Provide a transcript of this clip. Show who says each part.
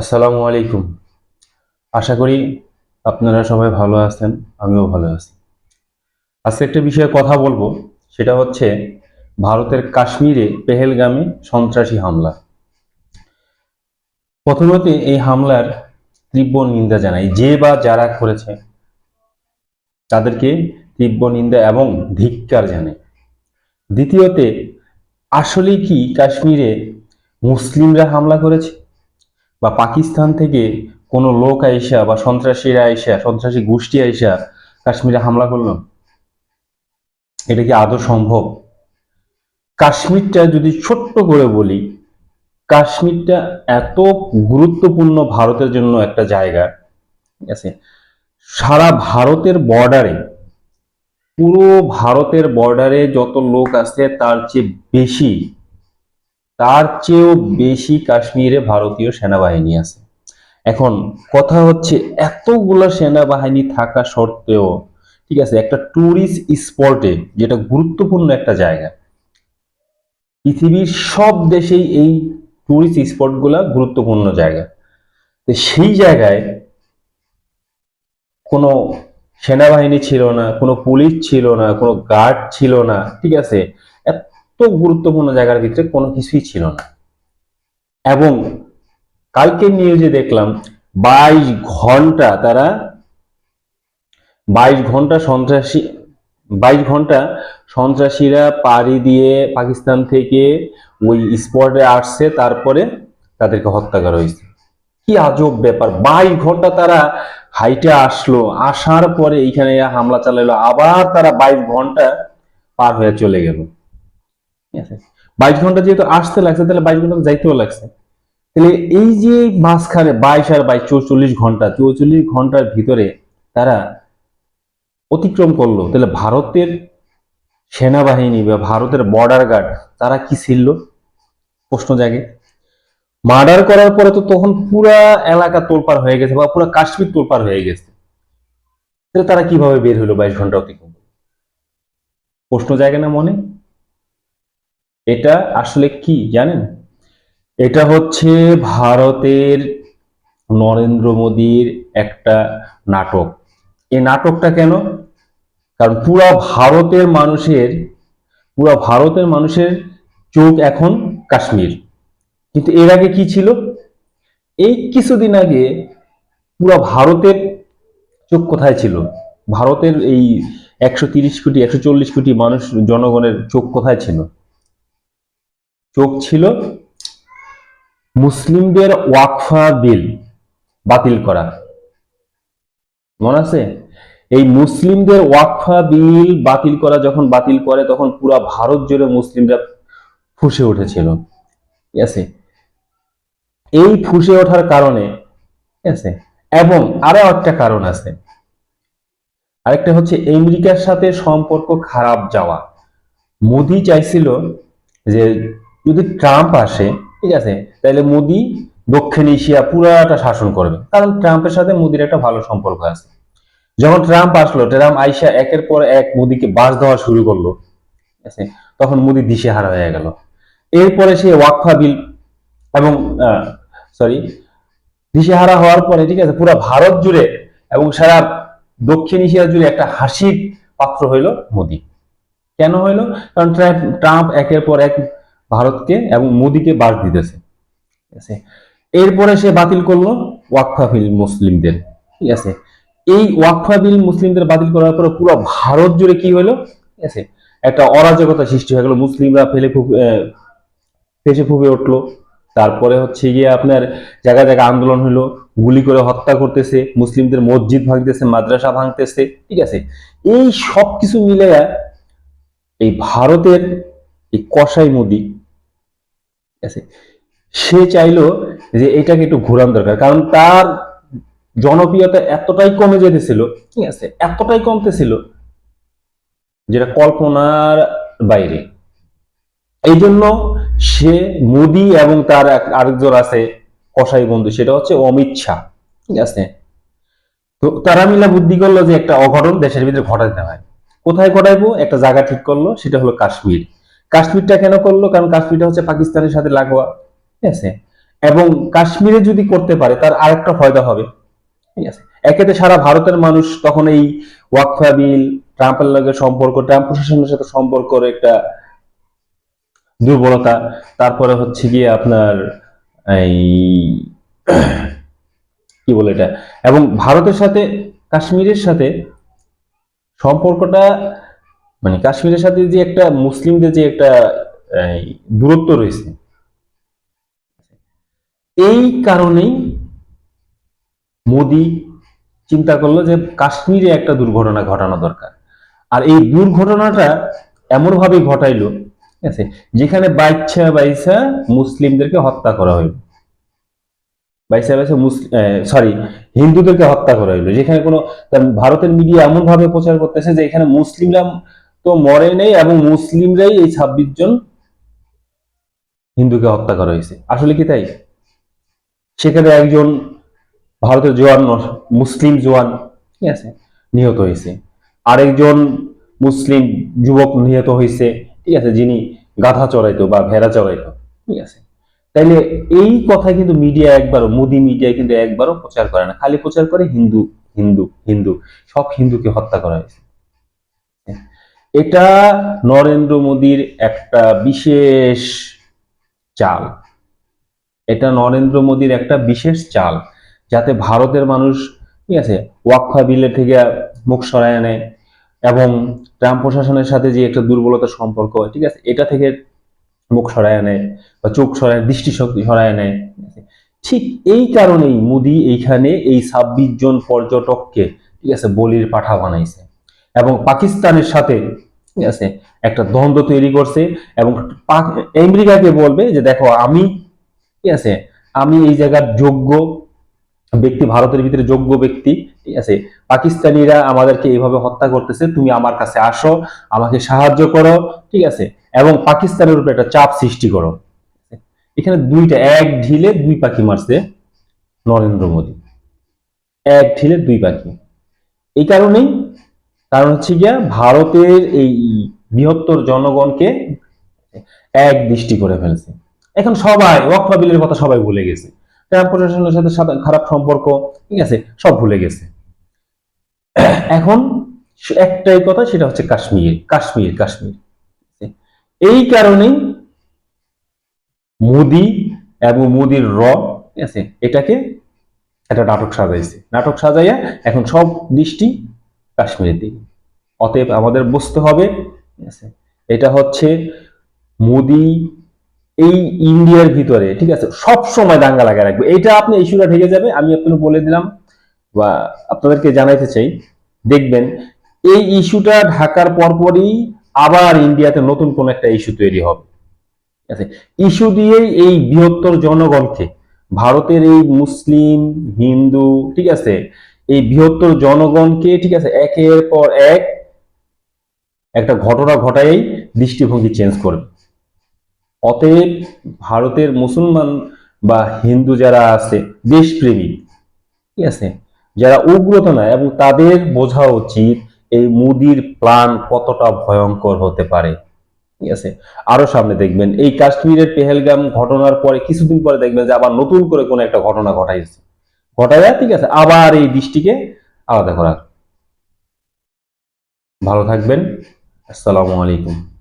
Speaker 1: আসসালামু আলাইকুম। আশা করি আপনারা সবাই ভালো আছেন, আমিও ভালো আছি। আজকে একটা বিষয়ে কথা বলব, সেটা হচ্ছে ভারতের কাশ্মীরে পেহেলগামে সন্ত্রাসী হামলা। প্রথমত এই হামলার তীব্র নিন্দা জানাই, যে বা যারা করেছে, তাদেরকে তীব্র নিন্দা এবং ধিক্কার জানাই। দ্বিতীয়তে আসলে কি কাশ্মীরে মুসলিমরা হামলা করেছে? বা পাকিস্তান থেকে কোনো লোক আইসা বা সন্ত্রাসীরা আইসা, সন্ত্রাসী গোষ্ঠী আইসা কাশ্মীরে হামলা করল? এটা কি আদৌ সম্ভব? কাশ্মীরটা যদি ছোট্ট করে বলি, কাশ্মীরটা এত গুরুত্বপূর্ণ ভারতের জন্য একটা জায়গা, ঠিক আছে? সারা ভারতের বর্ডারে পুরো ভারতের বর্ডারে যত লোক আছে তার চেয়ে বেশি তার চেয়েও বেশি কাশ্মীরে ভারতীয় সেনাবাহিনী আছে। এখন কথা হচ্ছে, এতগুলো সেনাবাহিনী থাকা সত্ত্বেও, ঠিক আছে, একটা ট্যুরিস্ট স্পটে যেটা গুরুত্বপূর্ণ একটা জায়গা, পৃথিবীর সব দেশেই এই ট্যুরিস্ট স্পটগুলা গুরুত্বপূর্ণ জায়গা। তো সেই জায়গায় কোনো সেনাবাহিনী ছিল না, কোনো পুলিশ ছিল না, কোনো গার্ড ছিল না, ঠিক আছে, এত গুরুত্বপূর্ণ জায়গার ভিতরে কোনো কিছুই ছিল না। এবং কালকে নিউজে দেখলাম বাইশ ঘণ্টা তারা বাইশ ঘণ্টা সন্ত্রাসী, বাইশ ঘণ্টা সন্ত্রাসীরা পাড়ি দিয়ে পাকিস্তান থেকে ওই স্পটে আসছে, তারপরে তাদেরকে হত্যা করা হয়েছে। কি আজব ব্যাপার। বাইশ ঘণ্টা তারা হাইটে আসলো, আসার পরে এইখানে হামলা চালাইলো আবার তারা বাইশ ঘণ্টা পার হয়ে চলে গেল। বাইশ ঘণ্টা যেহেতু আসতে লাগছে, তাহলে বাইশ ঘণ্টা যাইতেও লাগছে। তাহলে এই যে মাঝখানে বাইশ আর বাইশ চৌচল্লিশ ঘণ্টা, চৌচল্লিশ ঘণ্টার ভিতরে তারা অতিক্রম করল। তাহলে ভারতের সেনাবাহিনী বা ভারতের বর্ডার গার্ড তারা কি ছিল প্রশ্ন জাগে। মার্ডার করার পরে তো তখন পুরা এলাকা তোলপার হয়ে গেছে বা পুরা কাশ্মীর তোলপার হয়ে গেছে। তাহলে তারা কীভাবে বের হলো বাইশ ঘণ্টা অতিক্রম প্রশ্ন জাগে না মনে? এটা আসলে কি জানেন? এটা হচ্ছে ভারতের নরেন্দ্র মোদীর একটা নাটক। এই নাটকটা কেন? কারণ পুরা ভারতের মানুষের, পুরা ভারতের মানুষের চোখ এখন কাশ্মীর। কিন্তু এর আগে কি ছিল? এই কিছুদিন আগে পুরা ভারতের চোখ কোথায় ছিল? ভারতের এই একশো তিরিশ কোটি, একশো চল্লিশ কোটি মানুষ, জনগণের চোখ কোথায় ছিল? চোখ ছিল মুসলিমদের ওয়াকফা বিল বাতিল করা। মনে আছে? এই মুসলিমদের ওয়াকফা বিল বাতিল করা যখন বাতিল করে, তখন পুরা ভারত জুড়ে মুসলিমরা ফুসে উঠেছিল। আছে? এই ফুসে ওঠার কারণে আছে? এবং আরও একটা কারণ আছে। আরেকটা হচ্ছে আমেরিকার সাথে সম্পর্ক খারাপ যাওয়া। মোদি চাইছিল যে যদি ট্রাম্প আসে, ঠিক আছে, তাহলে মোদি দক্ষিণ এশিয়া পুরাটা শাসন করবে। কারণ ট্রাম্পের সাথে মোদির একটা ভালো সম্পর্ক আছে। যখন ট্রাম্প আসলো, ট্রাম্প আইসা একের পর এক মোদিকে বাস দেওয়া শুরু করল, ঠিক আছে, তখন মোদি দিশেহারা হয়ে গেল। এরপরে সে ওয়াকফা বিল এবং সরি দিশেহারা হওয়ার পরে, ঠিক আছে, পুরো ভারত জুড়ে এবং সারা দক্ষিণ এশিয়া জুড়ে একটা হাসির পাত্র হইল মোদি। কেন হইল? কারণ ট্রাম্প ট্রাম্প একের পর এক ভারতকে এবং মোদিকে বাস দিতেছে। ঠিক আছে? এরপরে সে বাতিল করল ওয়াকফা বিল মুসলিমদের। ঠিক আছে? এই ওয়াকফা বিল মুসলিমদের বাতিল করার পরে পুরো ভারত জুড়ে কি হলো? ঠিক আছে? একটা অরাজকতা সৃষ্টি হয়ে গেল। মুসলিমরা ফেলে ফেসে ফুপে উঠল। তারপরে হচ্ছে গিয়ে আপনার জায়গায় জায়গায় আন্দোলন হলো। গুলি করে হত্যা করতেছে। মুসলিমদের মসজিদ ভাঙতেছে, মাদ্রাসা ভাঙতেছে। ঠিক আছে? এই সব কিছু মিলে এই ভারতের এই কসাই মোদি ঠিক আছে? সে চাইলো যে এটাকে একটু ঘোরান দরকার, কারণ তার জনপ্রিয়তা এতটাই কমে যেতেছিল, ঠিক আছে? এতটাই কমতেছিল যেটা কল্পনার বাইরে। এই জন্য সে মোদি এবং তার আরেকজন আছে কসাই বন্ধু, সেটা হচ্ছে অমিত শাহ, ঠিক আছে? তো তারা মিলা বুদ্ধি করল যে একটা অঘটন দেশের ভিতরে ঘটাতে হয়। কোথায় ঘটাইবো? একটা জায়গা ঠিক করল, সেটা হলো কাশ্মীর। কাশ্মীরটা কেন করল? কারণ কাশ্মীরটা হচ্ছে পাকিস্তানের সাথে লাগোয়া। ঠিক আছে? এবং কাশ্মীরে যদি করতে পারে, তার আরেকটা ফায়দা হবে। ঠিক আছে? একেতে সারা ভারতের মানুষ তখন এই ওয়াকফা বিল, ট্রাম্পের লগে সম্পর্ক, ট্রাম্প প্রশাসনের সাথে সম্পর্কের একটা দুর্বলতা, তারপরে হচ্ছে গিয়ে আপনার এই কি বলে এটা? এবং ভারতের সাথে, কাশ্মীরের সাথে সম্পর্কটা মানে কাশ্মীরের সাথে যে একটা মুসলিমদের যে একটা দূরত্ব রয়েছে। এই কারণেই মোদি চিন্তা করল যে কাশ্মীরে একটা দুর্ঘটনা ঘটানো দরকার। আর এই দুর্ঘটনাটা এমন ভাবে ঘটাইলো, ঠিক আছে, যেখানে বাইচ্ছা বাইসা মুসলিমদেরকে হত্যা করা হইল। বাইসা বাইসা মুসলিম সরি হিন্দুদেরকে হত্যা করা হইল। যেখানে কোনো ভারতের মিডিয়া এমন ভাবে প্রচার করতেছে যে এখানে মুসলিমরা তো মরে নেই এবং মুসলিমরাই এই ছাব্বিশ জন হিন্দুকে হত্যা করা হয়েছে। আসলে কি তাই? সেখানে একজন ভারতের জওয়ান ন- মুসলিম জওয়ান ঠিক আছে? নিহত হয়েছে। আরেকজন মুসলিম যুবক নিহত হয়েছে, ঠিক আছে, যিনি গাধা চড়াইতো বা ভেড়া চড়াইতো, ঠিক আছে। তাইলে এই কথা কিন্তু মিডিয়া একবারও, মোদি মিডিয়া কিন্তু একবারও প্রচার করে না। খালি প্রচার করে হিন্দু হিন্দু হিন্দু, সব হিন্দুকে হত্যা করা হয়েছে। এটা নরেন্দ্র মোদীর একটা বিশেষ চাল এটা নরেন্দ্র মোদীর একটা বিশেষ চাল, যাতে ভারতের মানুষ, ঠিক আছে, ওয়াকফা বিলের থেকে মুখ সরায় নেয় এবং ট্রাম্প প্রশাসনের সাথে যে একটা দুর্বলতার সম্পর্ক ঠিক আছে, এটা থেকে মুখ সরায় নেয় বা চোখ সরায়, দৃষ্টিশক্তি সরায় আছে? ঠিক এই কারণেই মোদি এইখানে এই ছাব্বিশ জন পর্যটককে, ঠিক আছে, বলির পাঠা বানাইছে এবং পাকিস্তানের সাথে ঠিক আছে? একটা দ্বন্দ্ব তৈরি করছে এবং আমেরিকাকে বলবে যে, দেখো, আমি, ঠিক আছে? আমি এই জায়গার যোগ্য ব্যক্তি, ভারতের ভিতরে যোগ্য ব্যক্তি, ঠিক আছে? পাকিস্তানিরা আমাদেরকে এইভাবে হত্যা করতেছে, তুমি আমার কাছে আসো, আমাকে সাহায্য করো, ঠিক আছে? এবং পাকিস্তানের উপরে একটা চাপ সৃষ্টি করো। এখানে দুইটা, এক ঢিলে দুই পাখি মারছে নরেন্দ্র মোদী। এক ঢিলে দুই পাখি। এই কারণেই কারণ হচ্ছে গিয়া ভারতের এই বৃহত্তর জনগণকে এক দৃষ্টি করে ফেলছে। এখন সবাই ওয়াকফা বিলের কথা সবাই ভুলে গেছে। ট্রাম্প প্রশাসনের সাথে খারাপ সম্পর্ক, ঠিক আছে, সব ভুলে গেছে। এখন একটাই কথা, সেটা হচ্ছে কাশ্মীর কাশ্মীর কাশ্মীর। এই কারণেই মোদি এবং মোদির র, ঠিক আছে, এটাকে একটা নাটক সাজাইছে। নাটক সাজাইয়া এখন সব দৃষ্টি কাশ্মীরের দিকে। অতএব আমাদের বুঝতে হবে, ঠিক আছে? এটা হচ্ছে মোদি এই ইন্ডিয়ার ভিতরে, ঠিক আছে? সব সময় দাঙ্গা লাগায় রাখবে। এটা আপনি ইস্যুটা ঢেকে যাবে, আমি আপনাকে বলে দিলাম বা আপনাদেরকে জানাইতে চাই। দেখবেন, এই ইস্যুটা ঢাকার পরপরই আবার ইন্ডিয়াতে নতুন কোন একটা ইস্যু তৈরি হবে। ঠিক আছে? ইস্যু দিয়েই এই বৃহত্তর জনগণকে, ভারতের এই মুসলিম, হিন্দু, ঠিক আছে? এই বৃহত্তর জনগণকে, ঠিক আছে, একের পর এক একটা ঘটনা ঘটাই দৃষ্টিভঙ্গি চেঞ্জ করবে। অতএব ভারতের মুসলমান বা হিন্দু যারা আছে দেশপ্রেমী ঠিক আছে, যারা উগ্রতা নয় এবং তাদের বোঝা উচিত এই মুদির প্ল্যান কতটা ভয়ঙ্কর হতে পারে, ঠিক আছে। আরও সামনে দেখবেন, এই কাশ্মীরের পেহেলগাম ঘটনার পরে, কিছুদিন পরে দেখবেন যে আবার নতুন করে কোনো একটা ঘটনা ঘটাইছে। ঘটাইয়া ঠিক আছে আবার এই দৃষ্টিকে আলাদা করা। ভালো থাকবেন। আসসালামু আলাইকুম।